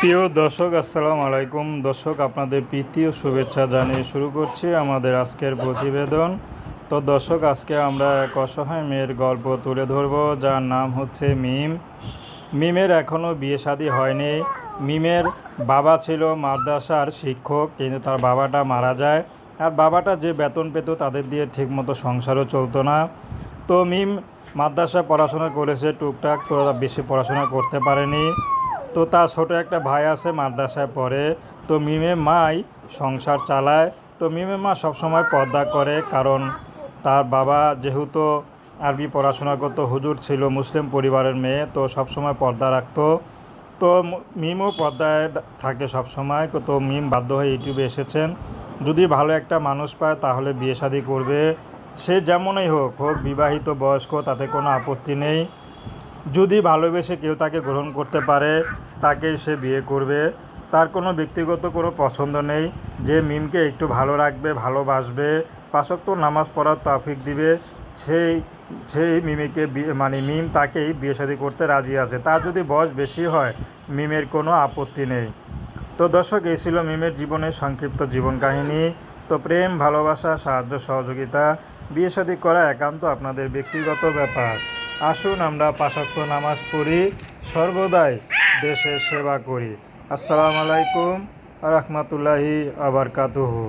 প্রিয় দর্শক, আসসালামু আলাইকুম। দর্শক, আপনাদের প্রীতি শুভেচ্ছা জানিয়ে শুরু করছি আমাদের আজকের প্রতিবেদন। তো দর্শক, আজকে আমরা এক অসহায় মেয়ের গল্প তুলে ধরব, যার নাম হচ্ছে মিম। মিমের এখনও বিয়ে শাদী হয়নি। মিমের বাবা ছিল মাদ্রাসার শিক্ষক, কিন্তু তার বাবাটা মারা যায়। আর বাবাটা যে বেতন পেত, তাদের দিয়ে ঠিকমতো সংসারও চলতো না। তো মিম মাদ্রাসায় পড়াশোনা করেছে, টুকটাক তো বেশি পড়াশোনা করতে পারেনি। তো তার ছোট একটা ভাই আছে মাদ্রাসায় পড়ে। তো মিমে মাই সংসার চালায়। তো মিমে মা সবসময় পর্দা করে কারণ তার বাবা যেহেতু আরবি পড়াশোনা করতো, হুজুর ছিল, মুসলিম পরিবারের মেয়ে, তো সবসময় পর্দা রাখতো। তো মিমও পর্দায় থাকে সবসময়। তো মিম বাধ্য হয়ে ইউটিউবে এসেছেন। যদি ভালো একটা মানুষ পায় তাহলে বিয়ে শাদী করবে। সে যেমনই হোক হোক বিবাহিত, বয়স্ক, তাতে কোনো আপত্তি নেই। যদি ভালোবেসে কেউ তাকে গ্রহণ করতে পারে তাকেই সে বিয়ে করবে। তার কোনো ব্যক্তিগত কোনো পছন্দ নেই। যে মিমকে একটু ভালো রাখবে, ভালোবাসবে পাশক্ত নামাজ পড়ার তাফিক দিবে, সেই সেই মিমিকে বিয়ে মানে মিম তাকেই বিয়ে শাদী করতে রাজি আছে। তার যদি বয়স বেশি হয়, মিমের কোনো আপত্তি নেই। তো দর্শক, এই ছিল মিমের জীবনের সংক্ষিপ্ত জীবন কাহিনী। তো প্রেম, ভালোবাসা, সাহায্য, সহযোগিতা, বিয়ে করা একান্ত আপনাদের ব্যক্তিগত ব্যাপার। আসুন আমরা পাশাক্ত নামাজ পড়ি সর্বদাই দেশের সেবা করি। আসসালামু আলাইকুম রহমতুল্লাহি আবরকাতুহু